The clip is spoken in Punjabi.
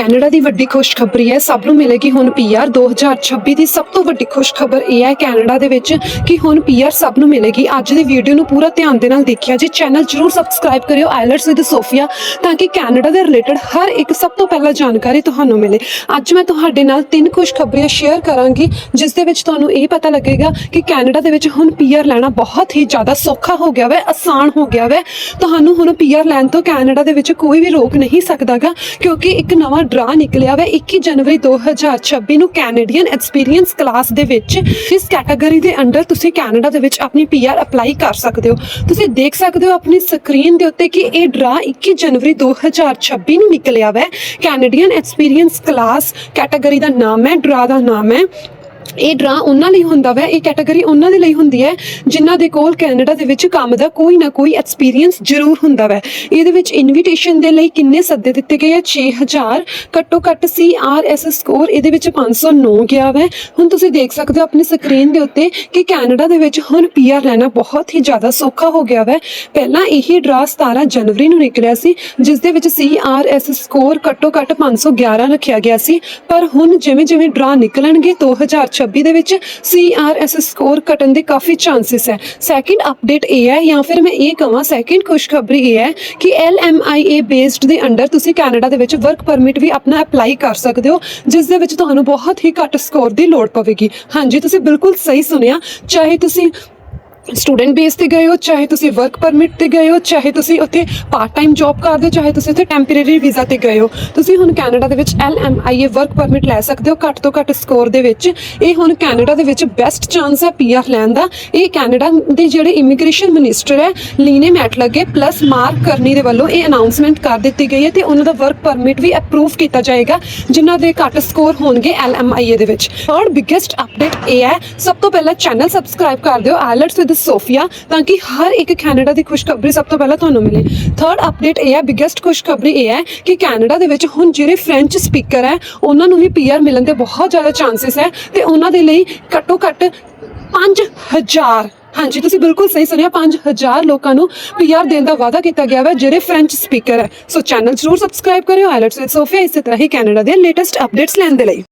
ਕੈਨੇਡਾ ਦੀ ਵੱਡੀ ਖੁਸ਼ਖਬਰੀ ਹੈ। ਸਭ ਨੂੰ ਮਿਲੇਗੀ ਹੁਣ ਪੀਆਰ 2026 ਦੀ ਸਭ ਤੋਂ ਵੱਡੀ ਖੁਸ਼ਖਬਰ ਇਹ ਹੈ ਕੈਨੇਡਾ ਦੇ ਵਿੱਚ ਕਿ ਹੁਣ ਪੀਆਰ ਸਭ ਨੂੰ ਮਿਲੇਗੀ। ਅੱਜ ਦੀ ਵੀਡੀਓ ਨੂੰ ਪੂਰਾ ਧਿਆਨ ਦੇ ਨਾਲ ਦੇਖਿਆ ਜੇ। ਚੈਨਲ ਜਰੂਰ ਸਬਸਕ੍ਰਾਈਬ ਕਰਿਓ। ਆਈਲੈਟਸ ਵਿਦ ਸੋਫੀਆ, ਤਾਂ ਕਿ ਕੈਨੇਡਾ ਦੇ ਰਿਲੇਟਡ ਹਰ ਇੱਕ ਸਭ ਤੋਂ ਪਹਿਲਾਂ ਜਾਣਕਾਰੀ ਤੁਹਾਨੂੰ ਮਿਲੇ। ਅੱਜ ਮੈਂ ਤੁਹਾਡੇ ਨਾਲ ਤਿੰਨ ਖੁਸ਼ਖਬਰੀਆਂ ਸ਼ੇਅਰ ਕਰਾਂਗੀ, ਜਿਸ ਦੇ ਵਿੱਚ ਤੁਹਾਨੂੰ ਇਹ ਪਤਾ ਲੱਗੇਗਾ ਕਿ ਕੈਨੇਡਾ ਦੇ ਵਿੱਚ ਹੁਣ ਪੀਆਰ ਲੈਣਾ ਬਹੁਤ ਹੀ ਜ਼ਿਆਦਾ ਸੌਖਾ ਹੋ ਗਿਆ ਵੈ, ਆਸਾਨ ਹੋ ਗਿਆ ਵੈ। ਤੁਹਾਨੂੰ ਹੁਣ ਪੀਆਰ ਲੈਣ ਤੋਂ ਕੈਨੇਡਾ ਦੇ ਵਿੱਚ ਕੋਈ ਵੀ ਰੋਕ ਨਹੀਂ ਸਕਦਾਗਾ, ਕਿਉਂਕਿ ਇੱਕ ਨਵਾਂ ਡਰਾ ਨਿਕਲਿਆ ਵਾ। 21 ਜਨਵਰੀ 2026 ਨੂੰ ਕੈਨੇਡੀਅਨ ਐਕਸਪੀਰੀਅੰਸ ਕਲਾਸ ਦੇ ਵਿੱਚ ਇਸ ਕੈਟਾਗਰੀ ਦੇ ਅੰਡਰ ਤੁਸੀਂ ਕੈਨੇਡਾ ਦੇ ਵਿੱਚ ਆਪਣੀ ਪੀਆਰ ਅਪਲਾਈ ਕਰ ਸਕਦੇ ਹੋ। ਤੁਸੀਂ ਦੇਖ ਸਕਦੇ ਹੋ ਆਪਣੀ ਸਕਰੀਨ ਦੇ ਉੱਤੇ ਕਿ ਇਹ ਡਰਾ 21 ਜਨਵਰੀ 2026 ਨੂੰ ਨਿਕਲਿਆ ਵਾ। ਕੈਨੇਡੀਅਨ ਐਕਸਪੀਰੀਅੰਸ ਕਲਾਸ ਕੈਟਾਗਰੀ ਦਾ ਨਾਮ ਹੈ, ਡਰਾ ਦਾ ਨਾਮ ਹੈ। ਇਹ ਡਰਾ ਉਹਨਾਂ ਲਈ ਹੁੰਦਾ ਵੈ, ਇਹ ਕੈਟਾਗਰੀ ਉਹਨਾਂ ਦੇ ਲਈ ਹੁੰਦੀ ਹੈ, ਜਿਨ੍ਹਾਂ ਦੇ ਕੋਲ ਕੈਨੇਡਾ ਦੇ ਵਿੱਚ ਕੰਮ ਦਾ ਕੋਈ ਨਾ ਕੋਈ ਐਕਸਪੀਰੀਅੰਸ ਜ਼ਰੂਰ ਹੁੰਦਾ ਵੈ। ਇਹਦੇ ਵਿੱਚ ਇਨਵੀਟੇਸ਼ਨ ਦੇ ਲਈ ਕਿੰਨੇ ਸੱਦੇ ਦਿੱਤੇ ਗਏ ਆ? 6000 ਘੱਟੋ ਘੱਟ CRS ਸਕੋਰ ਇਹਦੇ ਵਿੱਚ 509 ਗਿਆ ਵੈ। ਹੁਣ ਤੁਸੀਂ ਦੇਖ ਸਕਦੇ ਹੋ ਆਪਣੀ ਸਕਰੀਨ ਦੇ ਉੱਤੇ ਕਿ ਕੈਨੇਡਾ ਦੇ ਵਿੱਚ ਹੁਣ ਪੀਆਰ ਲੈਣਾ ਬਹੁਤ ਹੀ ਜ਼ਿਆਦਾ ਸੌਖਾ ਹੋ ਗਿਆ ਵੈ। ਪਹਿਲਾਂ ਇਹੀ ਡਰਾ 17 ਜਨਵਰੀ ਨੂੰ ਨਿਕਲਿਆ ਸੀ, ਜਿਸ ਦੇ ਵਿੱਚ CRS ਸਕੋਰ ਘੱਟੋ ਘੱਟ 511 ਰੱਖਿਆ ਗਿਆ ਸੀ। ਪਰ ਹੁਣ ਜਿਵੇਂ ਜਿਵੇਂ ਡਰਾ ਨਿਕਲਣਗੇ 2026 ਦੇ ਵਿੱਚ CRS ਸਕੋਰ ਘਟਣ ਦੇ ਕਾਫੀ ਚਾਂਸਸ ਹੈ। ਸੈਕਿੰਡ ਅਪਡੇਟ ਇਹ ਹੈ, ਜਾਂ ਫਿਰ ਮੈਂ ਇਹ ਕਹਾਂ ਸੈਕਿੰਡ ਖੁਸ਼ਖਬਰੀ ਇਹ ਹੈ ਕਿ LMIA ਬੇਸਡ ਦੇ ਅੰਡਰ ਤੁਸੀਂ ਕੈਨੇਡਾ ਦੇ ਵਿੱਚ ਵਰਕ ਪਰਮਿਟ ਵੀ ਆਪਣਾ ਅਪਲਾਈ ਕਰ ਸਕਦੇ ਹੋ, ਜਿਸ ਦੇ ਵਿੱਚ ਤੁਹਾਨੂੰ ਬਹੁਤ ਹੀ ਘੱਟ ਸਕੋਰ ਦੀ ਲੋੜ ਪਵੇਗੀ। ਹਾਂਜੀ, ਤੁਸੀਂ ਬਿਲਕੁਲ ਸਹੀ ਸੁਣਿਆ। ਚਾਹੇ ਤੁਸੀਂ ਸਟੂਡੈਂਟ ਬੇਸ ਤੇ ਗਏ ਹੋ, ਚਾਹੇ ਤੁਸੀਂ ਵਰਕ ਪਰਮਿਟ ਤੇ ਗਏ ਹੋ, ਚਾਹੇ ਤੁਸੀਂ ਉੱਥੇ ਪਾਰਟ ਟਾਈਮ ਜੌਬ ਕਰਦੇ ਹੋ, ਚਾਹੇ ਤੁਸੀਂ ਉੱਥੇ ਟੈਂਪਰੇਰੀ ਵੀਜ਼ਾ ਤੇ ਗਏ ਹੋ, ਤੁਸੀਂ ਹੁਣ ਕੈਨੇਡਾ ਦੇ ਵਿੱਚ LMIA ਵਰਕ ਪਰਮਿਟ ਲੈ ਸਕਦੇ ਹੋ, ਘੱਟ ਤੋਂ ਘੱਟ ਸਕੋਰ ਦੇ ਵਿੱਚ। ਇਹ ਹੁਣ ਕੈਨੇਡਾ ਦੇ ਵਿੱਚ ਬੈਸਟ ਚਾਂਸ ਹੈ ਪੀਆਰ ਲੈਣ ਦਾ। ਇਹ ਕੈਨੇਡਾ ਦੇ ਜਿਹੜੇ ਇਮੀਗ੍ਰੇਸ਼ਨ ਮਿਨਿਸਟਰ ਹੈ, Lena Metlege plus Mark Carney ਦੇ ਵੱਲੋਂ ਇਹ ਅਨਾਉਂਸਮੈਂਟ ਕਰ ਦਿੱਤੀ ਗਈ ਹੈ ਤੇ ਉਹਨਾਂ ਦਾ ਵਰਕ ਪਰਮਿਟ ਵੀ ਅਪਰੂਵ ਕੀਤਾ ਜਾਏਗਾ, ਜਿਨ੍ਹਾਂ ਦੇ ਘੱਟ ਸਕੋਰ ਹੋਣਗੇ LMIA ਦੇ ਵਿੱਚ। ਥਰਡ ਬਿਗੇਸਟ ਅਪਡੇਟ ਇਹ ਹੈ, ਸਭ ਤੋਂ ਪਹਿਲਾਂ ਚੈਨਲ ਸਬਸਕ੍ਰਾਈਬ ਕਰ ਦਿਓ ਆਇਲਟਸ ਵਿਦ ਸੋਫੀਆ ਤਾਂ ਕਿ ਹਰ ਇੱਕ ਕੈਨੇਡਾ ਦੀ ਖੁਸ਼ਖਬਰੀ ਸਭ ਤੋਂ ਪਹਿਲਾਂ ਤੁਹਾਨੂੰ ਮਿਲੇ। ਥਰਡ ਅਪਡੇਟ ਇਹ ਹੈ ਬਿਗੇਸਟ ਖੁਸ਼ਖਬਰੀ ਇਹ ਹੈ ਕਿ ਕੈਨੇਡਾ ਦੇ ਵਿੱਚ ਹੁਣ ਜਿਹੜੇ ਫ੍ਰੈਂਚ ਸਪੀਕਰ ਹੈ, ਉਹਨਾਂ ਨੂੰ ਵੀ ਪੀਆਰ ਮਿਲਣ ਦੇ ਬਹੁਤ ਜ਼ਿਆਦਾ ਚਾਂਸਸ ਹੈ ਤੇ ਉਹਨਾਂ ਦੇ ਲਈ ਘੱਟੋ ਘੱਟ 5000 ਹਾਂਜੀ, ਤੁਸੀਂ ਬਿਲਕੁਲ ਸਹੀ ਸੁਣਿਆ 5000 ਲੋਕਾਂ ਨੂੰ ਪੀਆਰ ਦੇਣ ਦਾ ਵਾਅਦਾ ਕੀਤਾ ਗਿਆ ਹੈ ਜਿਹੜੇ ਫ੍ਰੈਂਚ ਸਪੀਕਰ ਹੈ। ਸੋ ਚੈਨਲ ਜ਼ਰੂਰ ਸਬਸਕ੍ਰਾਈਬ ਕਰਿਓ ਆਇਲਟਸ ਵਿਦ ਸੋਫੀਆ ਇਸੇ ਤਰ੍ਹਾਂ ਹੀ ਕੈਨੇਡਾ ਦੇ ਲੇਟੈਸਟ ਅਪਡੇਟਸ ਲੈਣ ਦੇ ਲਈ।